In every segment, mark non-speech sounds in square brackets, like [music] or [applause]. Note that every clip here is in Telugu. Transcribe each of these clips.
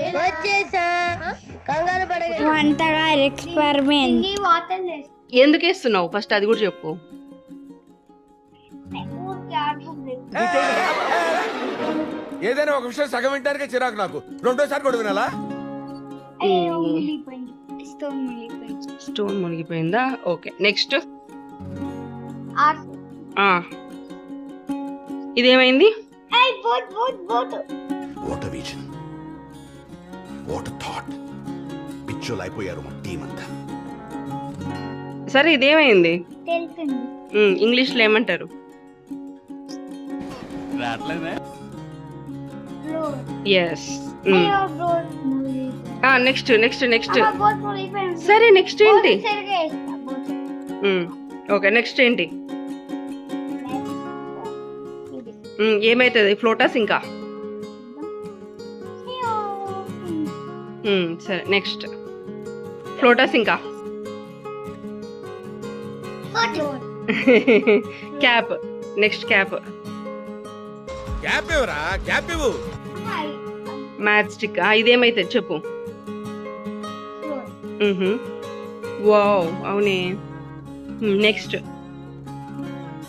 వచ్చేసా. కంగారు పడగ వంటగారు ఎక్స్పెరిమెంట్ వాటర్ ఎందుకు వేస్తున్నావు? ఫస్ట్ అది కూడా చెప్పు. ఏదైనా ఒక విషయం సగం వింటానికే చిరాకు నాకు. రెండోసారి కూడా వినాలా? స్టోన్ మునిగిపోయింది. Okay next. ఇదేమైంది? I boat boat boat. What vision what thought. పిచ్చోలు అయిపోయారు మా టీం అంతా. సరే ఇదేమైంది? తెలిసింది. ఉమ్, ఇంగ్లీష్లో ఏమంటారు? ఎస్ నెక్స్ట్ నెక్స్ట్ నెక్స్ట్ సరే నెక్స్ట్ ఏంటి? ఓకే నెక్స్ట్ ఏంటి? ఇది. ఉమ్, ఏమైతుంది? ఫ్లోటాస్ ఇంకా? సరే నెక్స్ట్ ఫ్లోటాస్ ఇంకా క్యాప్ నెక్స్ట్ క్యాప్ గ్యాప్ ఇవ్వు. హాయ్ మ్యాచ్ స్టిక్ ఇదేమైతుంది చెప్పు. వావ్ అవునే. నెక్స్ట్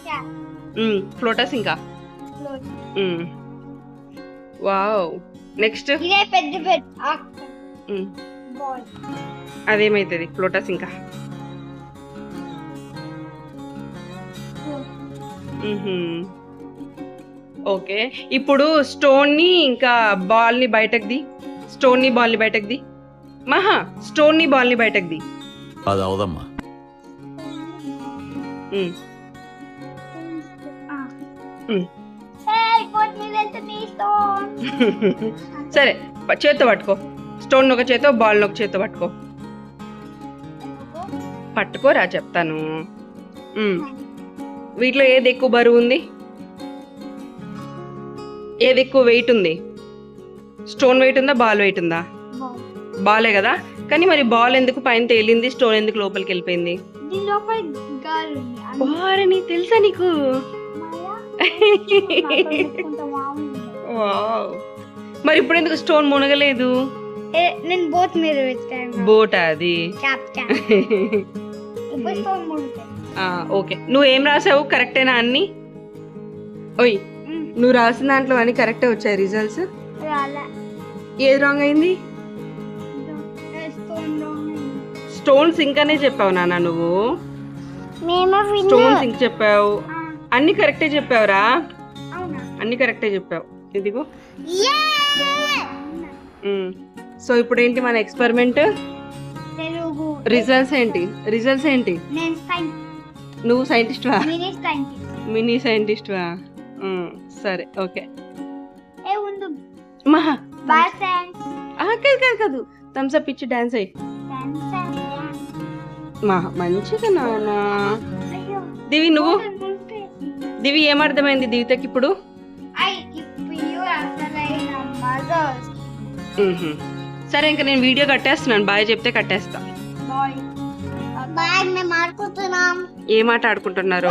క్యాప్ ఫ్లోటాస్ ఇంకా వావ్ నెక్స్ట్ ఇదే పెద్ద పెద్ద అదేమైతుంది? ఫ్లోటాస్ ఇంకా. ఓకే. ఇప్పుడు స్టోన్ని ఇంకా బాల్ని బయటకు ది. స్టోన్ని బాల్ని బయటకు ది. మహా స్టోన్ని బాల్ని బయటకు ది. అది అవదమ్మా. [laughs] సరే చేత్తో పట్టుకో. స్టోన్ ఒక చేతో బాల్ ఒక చేత్తో పట్టుకో. పట్టుకోరా చెప్తాను. వీటిలో ఏది ఎక్కువ బరువు ఉంది? ఏది ఎక్కువ వెయిట్ ఉంది? స్టోన్ వెయిట్ ఉందా బాల్ వెయిట్ ఉందా. బాలే కదా? కానీ మరి బాల్ ఎందుకు పైన తేలింది స్టోన్ ఎందుకు లోపలికి వెళ్ళిపోయింది? తెలుసా నీకు. [laughs] మరి ఇప్పుడు ఎందుకు స్టోన్ మునగలేదు? నేను బోట్ మీద పెట్టాను. బోట్ అది. ఓకే. నువ్వు ఏం రాసావు? కరెక్టేనా అన్ని? ఓయ్ నువ్వు రాసిన దాంట్లో అన్ని కరెక్టే వచ్చాయి రిజల్ట్స్? ఏది రాంగ్ అయింది? స్టోన్ స్టోన్స్ ఇంకానే చెప్పావు నాన్న నువ్వు. స్టోన్స్ ఇంక చెప్పావు. అన్ని కరెక్టే చెప్పావురా? అన్ని కరెక్టే చెప్పావు. ఇదిగో. సో ఇప్పుడు ఏంటి మన ఎక్స్పెరిమెంట్? రిజల్ట్స్ ఏంటి? రిజల్ట్స్ ఏంటి? నువ్వు సైంటిస్ట్వా? Mini scientist. మినీ సైంటిస్ట్వా? సరే ఓకే. మహా. కాదు కాదు కాదు. థమ్స్ అప్ ఇచ్చి డాన్స్ అయ్యి మహా మంచిగా నాన్న. దివి నువ్వు? దివి ఏమర్థమైంది దివితకి ఇప్పుడు? ఐ సరే ఇంకా నేను వీడియో కట్టేస్తున్నాను. బాయ్ చెప్తే కట్టేస్తా. ఏ మాట ఆడుకుంటున్నారు?